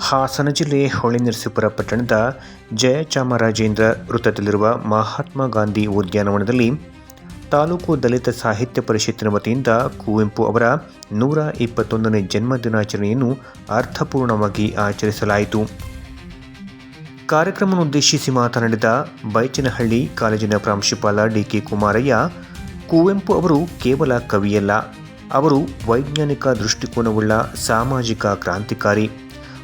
ಹಾಸನ ಜಿಲ್ಲೆ ಹೊಳೆನರಸೀಪುರ ಪಟ್ಟಣದ ಜಯಚಾಮರಾಜೇಂದ್ರ ವೃತ್ತದಲ್ಲಿರುವ ಮಹಾತ್ಮ ಗಾಂಧಿ ಉದ್ಯಾನವನದಲ್ಲಿ ತಾಲೂಕು ದಲಿತ ಸಾಹಿತ್ಯ ಪರಿಷತ್ತಿನ ವತಿಯಿಂದ ಕುವೆಂಪು ಅವರ ನೂರ ಇಪ್ಪತ್ತೊಂದನೇ ಜನ್ಮ ದಿನಾಚರಣೆಯನ್ನು ಅರ್ಥಪೂರ್ಣವಾಗಿ ಆಚರಿಸಲಾಯಿತು. ಕಾರ್ಯಕ್ರಮವನ್ನುದ್ದೇಶಿಸಿ ಮಾತನಾಡಿದ ಬೈಚನಹಳ್ಳಿ ಕಾಲೇಜಿನ ಪ್ರಾಂಶುಪಾಲ ಡಿಕೆ ಕುಮಾರಯ್ಯ, ಕುವೆಂಪು ಅವರು ಕೇವಲ ಕವಿಯಲ್ಲ, ಅವರು ವೈಜ್ಞಾನಿಕ ದೃಷ್ಟಿಕೋನವುಳ್ಳ ಸಾಮಾಜಿಕ ಕ್ರಾಂತಿಕಾರಿ.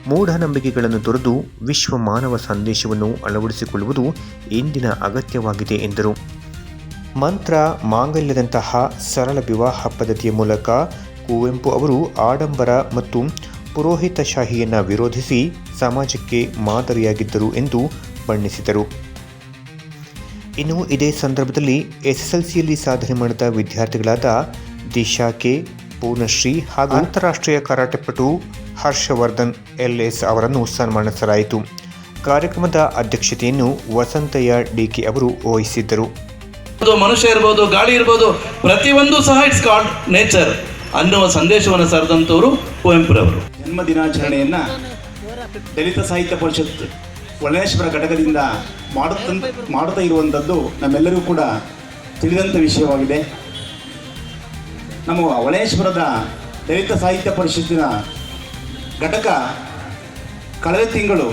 ಮೂಢನಂಬಿಕೆಗಳನ್ನು ತೊರೆದು ವಿಶ್ವ ಮಾನವ ಸಂದೇಶವನ್ನು ಅಳವಡಿಸಿಕೊಳ್ಳುವುದು ಇಂದಿನ ಅಗತ್ಯವಾಗಿದೆ ಎಂದರು. ಮಂತ್ರ ಮಾಂಗಲ್ಯದಂತಹ ಸರಳ ವಿವಾಹ ಪದ್ಧತಿಯ ಮೂಲಕ ಕುವೆಂಪು ಅವರು ಆಡಂಬರ ಮತ್ತು ಪುರೋಹಿತಶಾಹಿಯನ್ನು ವಿರೋಧಿಸಿ ಸಮಾಜಕ್ಕೆ ಮಾದರಿಯಾಗಿದ್ದರು ಎಂದು ಬಣ್ಣಿಸಿದರು. ಇನ್ನು ಇದೇ ಸಂದರ್ಭದಲ್ಲಿ ಎಸ್ಎಸ್ಎಲ್ಸಿಯಲ್ಲಿ ಸಾಧನೆ ಮಾಡಿದ ವಿದ್ಯಾರ್ಥಿಗಳಾದ ದಿಶಾ ಕೆ. ಪೂರ್ಣಶ್ರೀ ಹಾಗೂ ಅಂತಾರಾಷ್ಟ್ರೀಯ ಕರಾಟೆಪಟು ಹರ್ಷವರ್ಧನ್ ಎಲ್ಎಸ್ ಅವರನ್ನು ಸನ್ಮಾನಿಸಲಾಯಿತು. ಕಾರ್ಯಕ್ರಮದ ಅಧ್ಯಕ್ಷತೆಯನ್ನು ವಸಂತಯ್ಯ ಡಿಕೆ ಅವರು ವಹಿಸಿದ್ದರು. ಮನುಷ್ಯ ಇರ್ಬೋದು ಗಾಳಿ ಇರ್ಬೋದು ಪ್ರತಿಯೊಂದು ಸಹ ಇಟ್ಸ್ ಕಾಲ್ಡ್ ನೇಚರ್ ಅನ್ನುವ ಸಂದೇಶವನ್ನು ಸಾರಿದಂಥವರು ಕುವೆಂಪುರವರು. ಜನ್ಮ ದಿನಾಚರಣೆಯನ್ನು ದಲಿತ ಸಾಹಿತ್ಯ ಪರಿಷತ್ ಒಳನೇಶ್ವರ ಘಟಕದಿಂದ ಮಾಡುತ್ತ ಮಾಡುತ್ತಾ ಇರುವಂಥದ್ದು ನಮ್ಮೆಲ್ಲರಿಗೂ ಕೂಡ ತಿಳಿದಂಥ ವಿಷಯವಾಗಿದೆ. ನಮ್ಮ ಒಳನೇಶ್ವರದ ದಲಿತ ಸಾಹಿತ್ಯ ಪರಿಷತ್ತಿನ ಘಟಕ ಕಳೆದ ತಿಂಗಳು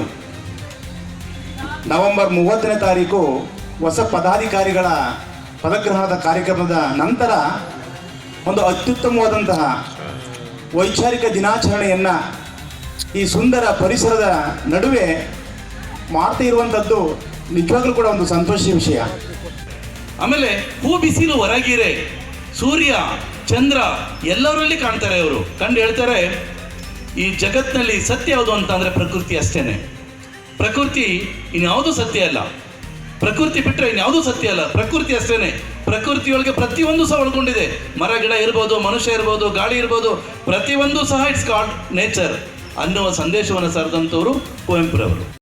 ನವೆಂಬರ್ ಮೂವತ್ತನೇ ತಾರೀಕು ಹೊಸ ಪದಾಧಿಕಾರಿಗಳ ಪದಗ್ರಹಣದ ಕಾರ್ಯಕ್ರಮದ ನಂತರ ಒಂದು ಅತ್ಯುತ್ತಮವಾದಂತಹ ವೈಚಾರಿಕ ದಿನಾಚರಣೆಯನ್ನು ಈ ಸುಂದರ ಪರಿಸರದ ನಡುವೆ ಮಾಡ್ತಾ ಇರುವಂಥದ್ದು ನಿಜವಾಗ್ಲೂ ಕೂಡ ಒಂದು ಸಂತೋಷದ ವಿಷಯ. ಆಮೇಲೆ ಹೂ ಬಿಸಿಲು ಹೊರಗಿರೆ ಸೂರ್ಯ, ಚಂದ್ರ ಎಲ್ಲರಲ್ಲಿ ಕಾಣ್ತಾರೆ ಅವರು ಕಂಡು ಹೇಳ್ತಾರೆ ಈ ಜಗತ್ತಿನಲ್ಲಿ ಸತ್ಯ ಯಾವುದು ಅಂತ ಅಂದರೆ ಪ್ರಕೃತಿ ಅಷ್ಟೇನೆ. ಪ್ರಕೃತಿ ಇನ್ಯಾವುದೂ ಸತ್ಯ ಅಲ್ಲ. ಪ್ರಕೃತಿ ಬಿಟ್ಟರೆ ಇನ್ಯಾವುದೂ ಸತ್ಯ ಅಲ್ಲ. ಪ್ರಕೃತಿ ಅಷ್ಟೇನೆ. ಪ್ರಕೃತಿಯೊಳಗೆ ಪ್ರತಿಯೊಂದು ಸಹ ಒಳಗೊಂಡಿದೆ. ಮರ, ಗಿಡ ಇರ್ಬೋದು, ಮನುಷ್ಯ ಇರ್ಬೋದು, ಗಾಳಿ ಇರ್ಬೋದು, ಪ್ರತಿಯೊಂದು ಸಹ ಇಟ್ಸ್ ಗಾಡ್ ನೇಚರ್ ಅನ್ನುವ ಸಂದೇಶವನ್ನು ಸಾರಿದಂಥವರು ಕುವೆಂಪುರವರು.